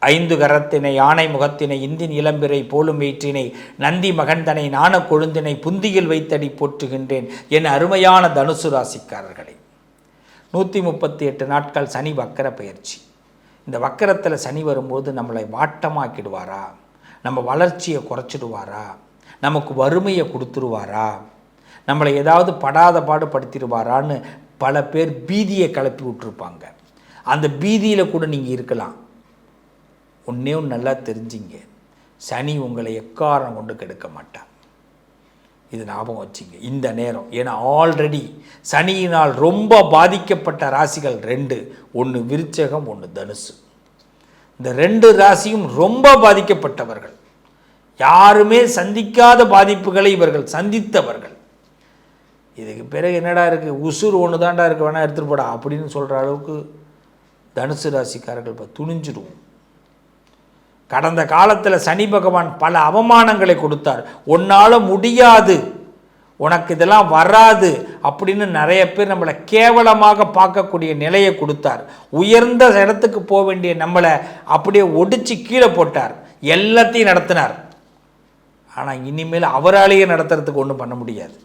ஐந்து கரத்தினை யானை முகத்தினை இந்தின் இளம்பிறை போலும் வயிற்றினை நந்தி மகன்தனை நாண கொழுந்தினை புந்தியில் வைத்தடி போற்றுகின்றேன் என் அருமையான தனுசு ராசிக்காரர்களே. நூற்றி முப்பத்தி எட்டு நாட்கள் சனி வக்கர பயிற்சி. இந்த வக்கரத்தில் சனி வரும்போது நம்மளை வாட்டமாக்கிடுவாரா? நம்ம வளர்ச்சியை குறைச்சிடுவாரா? நமக்கு வறுமையை கொடுத்துருவாரா? நம்மளை ஏதாவது படாத பாடு படுத்திடுவாரான்னு பல பேர் பீதியை கிளப்பி விட்டுருப்பாங்க. அந்த பீதியில் கூட நீங்கள் இருக்கலாம். ஒன்றே ஒன்று நல்லா தெரிஞ்சிங்க. சனி உங்களை எக்காரணம் கொண்டு கெடுக்க மாட்டான் இது ஞாபகம் வச்சுங்க. இந்த நேரம். ஏன்னா ஆல்ரெடி சனியினால் ரொம்ப பாதிக்கப்பட்ட ராசிகள் ரெண்டு. ஒன்று விருச்சகம் ஒன்று தனுசு. இந்த ரெண்டு ராசியும் ரொம்ப பாதிக்கப்பட்டவர்கள். யாருமே சந்திக்காத பாதிப்புகளை இவர்கள் சந்தித்தவர்கள். இதுக்கு பிறகு என்னடா இருக்குது உசுறு ஒன்று தாண்டா இருக்குது வேணால் எடுத்துகிட்டு போடா. அப்படின்னு சொல்கிற அளவுக்கு தனுசு ராசிக்காரர்கள் இப்போ துணிஞ்சிடுவோம் கடந்த காலத்தில் சனி பகவான் பல அவமானங்களை கொடுத்தார். உன்னால் முடியாது. உனக்கு இதெல்லாம் வராது. அப்படின்னு நிறைய பேர் நம்மளை கேவலமாக பார்க்கக்கூடிய நிலையை கொடுத்தார். உயர்ந்த இடத்துக்கு போக வேண்டிய நம்மளை அப்படியே ஒடிச்சு கீழே போட்டார். எல்லாத்தையும் நடத்தினார். ஆனால் இனிமேல் அவராலேயே நடத்துறதுக்கு ஒன்றும் பண்ண முடியாது.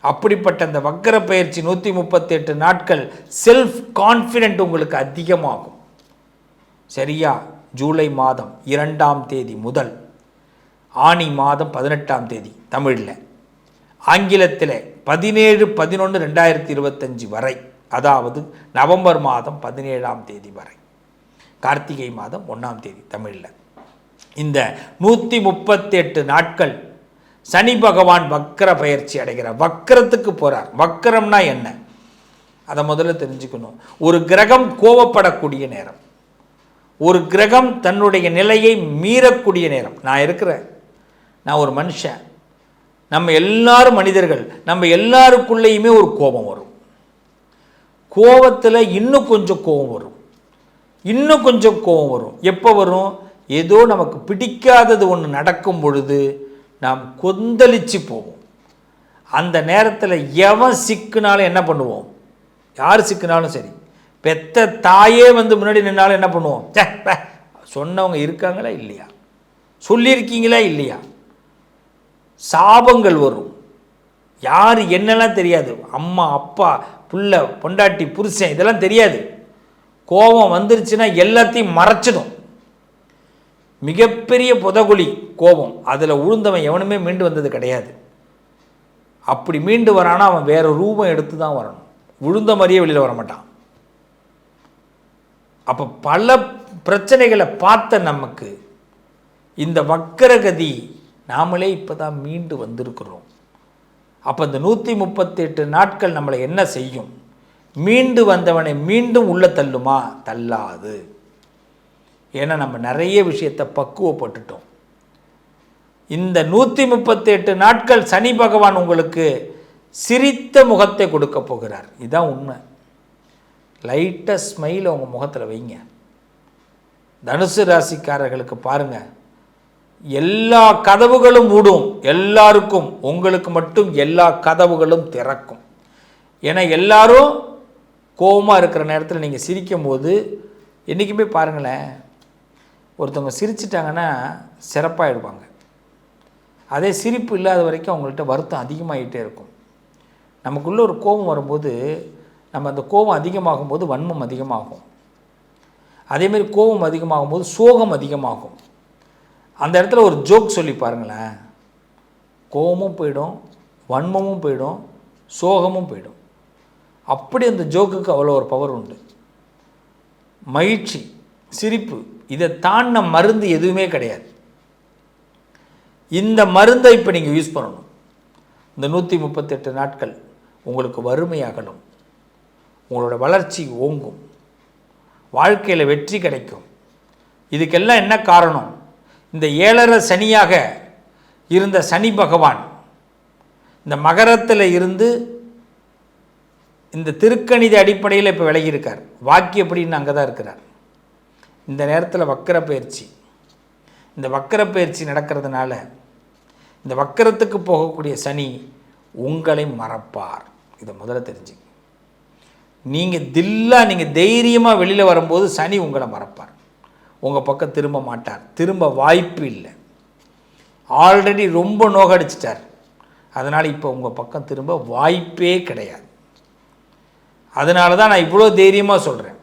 அப்படிப்பட்ட அந்த வக்கர பயிற்சி நூற்றி முப்பத்தெட்டு நாட்கள் செல்ஃப் கான்ஃபிடென்ட் உங்களுக்கு அதிகமாகும். சரியா ஜூலை மாதம் இரண்டாம் தேதி முதல் ஆனி மாதம் பதினெட்டாம் தேதி தமிழில். ஆங்கிலத்தில் பதினேழு பதினொன்று ரெண்டாயிரத்தி இருபத்தஞ்சி வரை அதாவது நவம்பர் மாதம் பதினேழாம் தேதி வரை. கார்த்திகை மாதம் ஒன்றாம் தேதி தமிழில். இந்த நூற்றி முப்பத்தெட்டு நாட்கள் சனி பகவான் வக்கர பயிற்சி அடைகிறார் வக்கரத்துக்கு போகிறார் வக்கரம்னா என்ன? அதை முதல்ல தெரிஞ்சுக்கணும். ஒரு கிரகம் கோவப்படக்கூடிய நேரம். ஒரு கிரகம் தன்னுடைய நிலையை மீறக்கூடிய நேரம். நான் இருக்கிறேன். நான் ஒரு மனுஷன். நம்ம எல்லாரும் மனிதர்கள். நம்ம எல்லாருக்குள்ளேயுமே ஒரு கோபம் வரும். கோபத்தில் இன்னும் கொஞ்சம் கோபம் வரும். இன்னும் கொஞ்சம் கோபம் வரும். எப்போ வரும்? ஏதோ நமக்கு பிடிக்காதது ஒன்று நடக்கும் பொழுது நாம் கொந்தளிச்சு போவோம். அந்த நேரத்தில் எவன் சிக்குனாலும் என்ன பண்ணுவோம்? யார் சிக்குனாலும் சரி. பெத்த தாயே வந்து முன்னாடி நின்னாலும் என்ன பண்ணுவோம்? சொன்னவங்க இருக்காங்களா இல்லையா? சொல்லியிருக்கீங்களா இல்லையா? சாபங்கள் வரும். யார் என்னெல்லாம் தெரியாது? அம்மா அப்பா புள்ள பொண்டாட்டி புருஷன் இதெல்லாம் தெரியாது. கோபம் வந்துருச்சுன்னா எல்லாத்தையும் மறைச்சிடும். மிகப்பெரிய புதகுழி கோபம். அதில் உளுந்தவன் எவனுமே மீண்டு வந்தது கிடையாது. அப்படி மீண்டு வரானா அவன் வேறு ரூபம் எடுத்து தான் வரணும். உழுந்த மாதிரியே வெளியில் வர மாட்டான் அப்போ பல பிரச்சனைகளை பார்த்த நமக்கு இந்த வக்கரகதி நாமளே இப்போ தான் மீண்டு வந்திருக்கிறோம். அப்போ இந்த நூற்றி முப்பத்தெட்டு நாட்கள் நம்மளை என்ன செய்யும்? மீண்டு வந்தவனை மீண்டும் உள்ள தள்ளுமா? தள்ளாது. ஏன்னா நம்ம நிறைய விஷயத்தை பக்குவப்பட்டுட்டோம். இந்த நூற்றி முப்பத்தெட்டு நாட்கள் சனி பகவான் உங்களுக்கு சிரித்த முகத்தை கொடுக்க போகிறார். இதுதான் உண்மை. லைட்டாக ஸ்மைல் உங்கள் முகத்தில் வைங்க. தனுசு ராசிக்காரர்களுக்கு பாருங்கள் எல்லா கதவுகளும் மூடும். எல்லாருக்கும் உங்களுக்கு மட்டும் எல்லா கதவுகளும் திறக்கும். ஏன்னா எல்லாரும் கோபமாக இருக்கிற நேரத்தில் நீங்கள் சிரிக்கும்போது என்றைக்குமே பாருங்களேன் ஒருத்தவங்க சிரிச்சிட்டாங்கன்னா சிறப்பாகிடுவாங்க அதே சிரிப்பு இல்லாத வரைக்கும் அவங்கள்ட்ட வருத்தம் அதிகமாகிட்டே இருக்கும். நமக்குள்ளே ஒரு கோபம் வரும்போது நம்ம அந்த கோபம் அதிகமாகும் போது வன்மம் அதிகமாகும். அதேமாரி கோபம் அதிகமாகும் போது சோகம் அதிகமாகும். அந்த இடத்துல ஒரு ஜோக் சொல்லி பாருங்களேன். கோபமும் போயிடும் வன்மமும் போயிடும் சோகமும் போயிடும். அப்படி அந்த ஜோக்குக்கு அவ்வளோ ஒரு பவர் உண்டு. மகிழ்ச்சி சிரிப்பு இதை தாண்டின மருந்து எதுவுமே கிடையாது. இந்த மருந்தை இப்போ நீங்கள் யூஸ் பண்ணணும். இந்த நூற்றி முப்பத்தெட்டு நாட்கள் உங்களுக்கு வறுமையாகணும். உங்களோட வளர்ச்சி ஓங்கும். வாழ்க்கையில் வெற்றி கிடைக்கும். இதுக்கெல்லாம் என்ன காரணம்? இந்த ஏழரை சனியாக இருந்த சனி பகவான் இந்த மகரத்தில் இருந்து இந்த திருக்கணித அடிப்படையில் இப்போ விலகியிருக்கார். வாக்கியப்படின்னு அங்கே தான் இருக்கிறார். இந்த நேரத்தில் வக்கர பயிற்சி. இந்த வக்கர பயிற்சி நடக்கிறதுனால இந்த வக்கரத்துக்கு போகக்கூடிய சனி உங்களை மறப்பார். இதை முதல்ல தெரிஞ்சுங்க நீங்கள் தில்லா நீங்கள் தைரியமாக வெளியில் வரும்போது சனி உங்களை மறப்பார். உங்கள் பக்கம் திரும்ப மாட்டார். திரும்ப வாய்ப்பு இல்லை. ஆல்ரெடி ரொம்ப நோகடிச்சிட்டார். அதனால் இப்போ உங்கள் பக்கம் திரும்ப வாய்ப்பே கிடையாது. அதனால தான் நான் இவ்வளோ தைரியமாக சொல்கிறேன்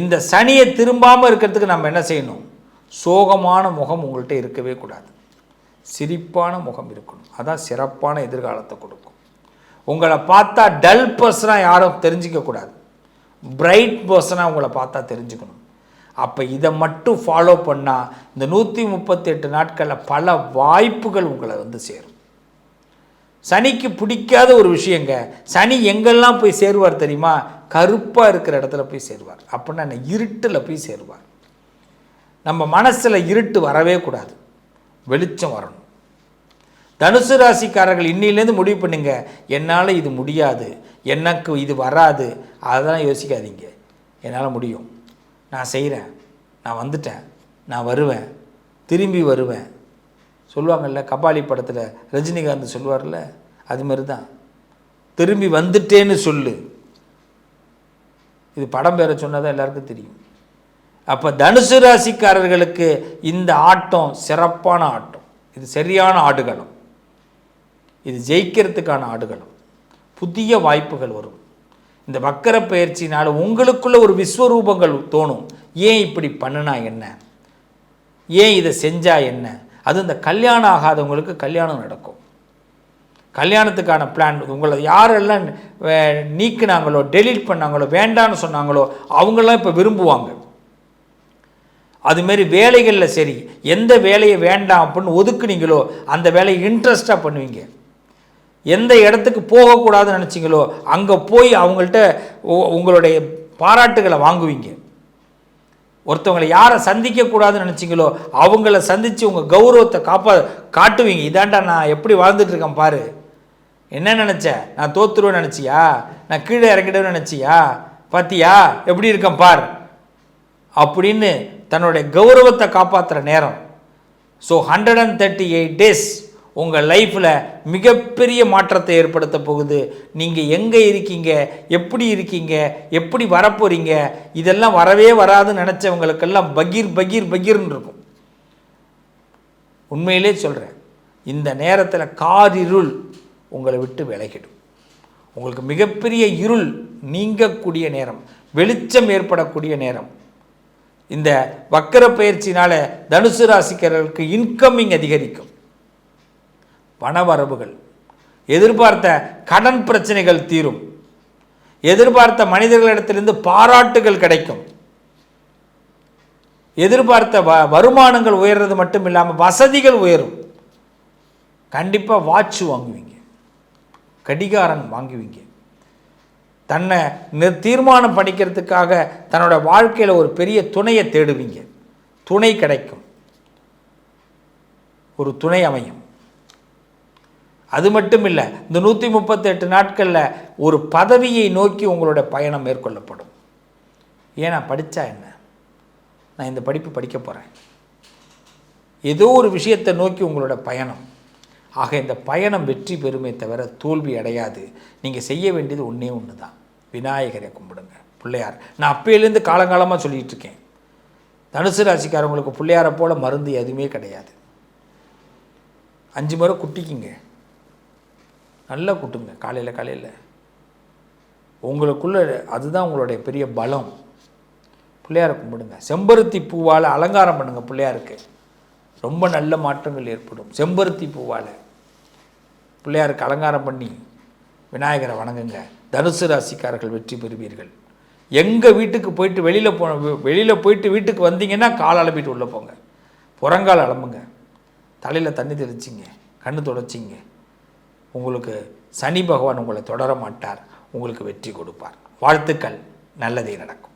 இந்த சனியை திரும்பாமல் இருக்கிறதுக்கு நம்ம என்ன செய்யணும்? சோகமான முகம் உங்கள்கிட்ட இருக்கவே கூடாது. சிரிப்பான முகம் இருக்கணும். அதான் சிறப்பான எதிர்காலத்தை கொடுக்கும். உங்களை பார்த்தா டல் பர்சனாக யாரும் தெரிஞ்சிக்க கூடாது. பிரைட் பர்சனாக உங்களை பார்த்தா தெரிஞ்சுக்கணும். அப்போ இதை மட்டும் ஃபாலோ பண்ணால் இந்த நூற்றி முப்பத்தெட்டு நாட்களில் பல வாய்ப்புகள் உங்களை வந்து சேரும். சனிக்கு பிடிக்காத ஒரு விஷயங்க சனி எங்கெல்லாம் போய் சேருவார் தெரியுமா? கருப்பாக இருக்கிற இடத்துல போய் சேருவார். அப்படின்னா என்ன? இருட்டில் போய் சேருவார். நம்ம மனசில் இருட்டு வரவே கூடாது. வெளிச்சம் வரணும். தனுசு ராசிக்காரர்கள் இன்னிலேருந்து முடிவு பண்ணுங்க. என்னால் இது முடியாது. எனக்கு இது வராது. அதெல்லாம் யோசிக்காதீங்க. என்னால் முடியும். நான் செய்கிறேன் நான் வந்துட்டேன். நான் வருவேன். திரும்பி வருவேன். சொல்லுவாங்கல்ல கபாலி படத்தில் ரஜினிகாந்த் சொல்லுவார்ல அதுமாரி தான் திரும்பி வந்துட்டேன்னு சொல்லு. இது படம் பேரை தான் எல்லாருக்கும் தெரியும். அப்போ தனுசு ராசிக்காரர்களுக்கு இந்த ஆட்டம் சிறப்பான ஆட்டம். இது சரியான ஆடுகளம். இது ஜெயிக்கிறதுக்கான ஆடுகளம். புதிய வாய்ப்புகள் வரும். இந்த வக்கர பயிற்சினால் உங்களுக்குள்ள ஒரு விஸ்வரூபங்கள் தோணும். ஏன் இப்படி பண்ணுனா என்ன? ஏன் இதை செஞ்சா என்ன? அது இந்த கல்யாணம் ஆகாதவங்களுக்கு கல்யாணம் நடக்கும். கல்யாணத்துக்கான பிளான் உங்களை யாரெல்லாம் வே- டெலீட் பண்ணாங்களோ வேண்டான்னு சொன்னாங்களோ அவங்களாம் இப்போ விரும்புவாங்க. அதுமாரி வேலைகளில் சரி எந்த வேலையை வேண்டாம் அப்படின்னு ஒதுக்குனீங்களோ அந்த வேலையை இன்ட்ரெஸ்டாக பண்ணுவீங்க. எந்த இடத்துக்கு போகக்கூடாதுன்னு நினச்சிங்களோ அங்கே போய் அவங்கள்ட்ட உ- உங்களுடைய பாராட்டுகளை வாங்குவீங்க. ஒருத்தவங்களை யாரை சந்திக்கக்கூடாதுன்னு நினச்சிங்களோ அவங்கள சந்தித்து உங்கள் கௌரவத்தை காப்பா காட்டுவீங்க. இதாண்டா நான் எப்படி வாழ்ந்துட்டுருக்கேன் பாரு. என்ன நினச்ச? நான் தோத்துருவேன் நினச்சியா? நான் கீழே இறங்கிடுவேன்னு நினச்சியா? பார்த்தியா எப்படி இருக்கேன் பார். அப்படின்னு தன்னுடைய கௌரவத்தை காப்பாற்றுற நேரம். So hundred and thirty eight days உங்கள் லைஃப்பில் மிகப்பெரிய மாற்றத்தை ஏற்படுத்த போகுது. நீங்கள் எங்கே இருக்கீங்க? எப்படி இருக்கீங்க? எப்படி வரப்போகிறீங்க இதெல்லாம் வரவே வராதுன்னு நினச்சவங்களுக்கெல்லாம் பகீர் பகீர் பகீர்னு இருக்கும். உண்மையிலே சொல்கிறேன் இந்த நேரத்தில் காரிருள் உங்களை விட்டு விலகிடும். உங்களுக்கு மிகப்பெரிய இருள் நீங்கக்கூடிய நேரம் வெளிச்சம் ஏற்படக்கூடிய நேரம். இந்த வக்கர பயிற்சினால தனுசு ராசிக்காரர்களுக்கு இன்கமிங் அதிகரிக்கும். பணவரவுகள். எதிர்பார்த்த கடன் பிரச்சனைகள் தீரும். எதிர்பார்த்த மனிதர்களிடத்திலிருந்து பாராட்டுகள் கிடைக்கும். எதிர்பார்த்த வ வருமானங்கள் உயர்றது மட்டும் இல்லாமல் வசதிகள் உயரும். கண்டிப்பாக வாட்ச் வாங்குவீங்க. கடிகாரம் வாங்குவீங்க. தன்னை நி- தீர்மானம் படிக்கிறதுக்காக தன்னோட வாழ்க்கையில் ஒரு பெரிய துணையை தேடுவீங்க. துணை கிடைக்கும். ஒரு துணை அமையும். அது மட்டும் இல்லை இந்த நூற்றி முப்பத்தெட்டு நாட்களில் ஒரு பதவியை நோக்கி உங்களோட பயணம் மேற்கொள்ளப்படும். ஏன் நான் படித்தா என்ன? நான் இந்த படிப்பு படிக்க போகிறேன் ஏதோ ஒரு விஷயத்தை நோக்கி உங்களோட பயணம். ஆக இந்த பயணம் வெற்றி பெறுமே தவிர தோல்வி அடையாது. நீங்கள் செய்ய வேண்டியது ஒன்றே ஒன்று தான் விநாயகரை கும்பிடுங்க. பிள்ளையார். நான் அப்பையிலேருந்து காலங்காலமாக சொல்லிகிட்டு இருக்கேன் தனுசு ராசிக்காரவங்களுக்கு பிள்ளையாரை போல மருந்து எதுவுமே கிடையாது. அஞ்சு முறை குட்டிக்குங்க. நல்லா கூட்டுங்க காலையில் காலையில். உங்களுக்குள்ள அதுதான் உங்களுடைய பெரிய பலம். பிள்ளையாரை கும்பிடுங்க. செம்பருத்தி பூவால் அலங்காரம் பண்ணுங்க பிள்ளையாருக்கு. ரொம்ப நல்ல மாற்றங்கள் ஏற்படும். செம்பருத்தி பூவால் பிள்ளையாருக்கு அலங்காரம் பண்ணி விநாயகரை வணங்குங்க. தனுசு ராசிக்காரர்கள் வெற்றி பெறுவீர்கள். எங்கள் வீட்டுக்கு போயிட்டு வெளியில் போ வெளியில் போயிட்டு வீட்டுக்கு வந்தீங்கன்னா கால் அலம்பிட்டு உள்ளே போங்க. புறங்கால் அலம்புங்க. தலையில் தண்ணி தெளிச்சிங்க. கண்ணு தொடச்சிங்க. உங்களுக்கு சனி பகவான் உங்களை தொடர மாட்டார் உங்களுக்கு வெற்றி கொடுப்பார். வாழ்த்துக்கள் நல்லதே நடக்கும்.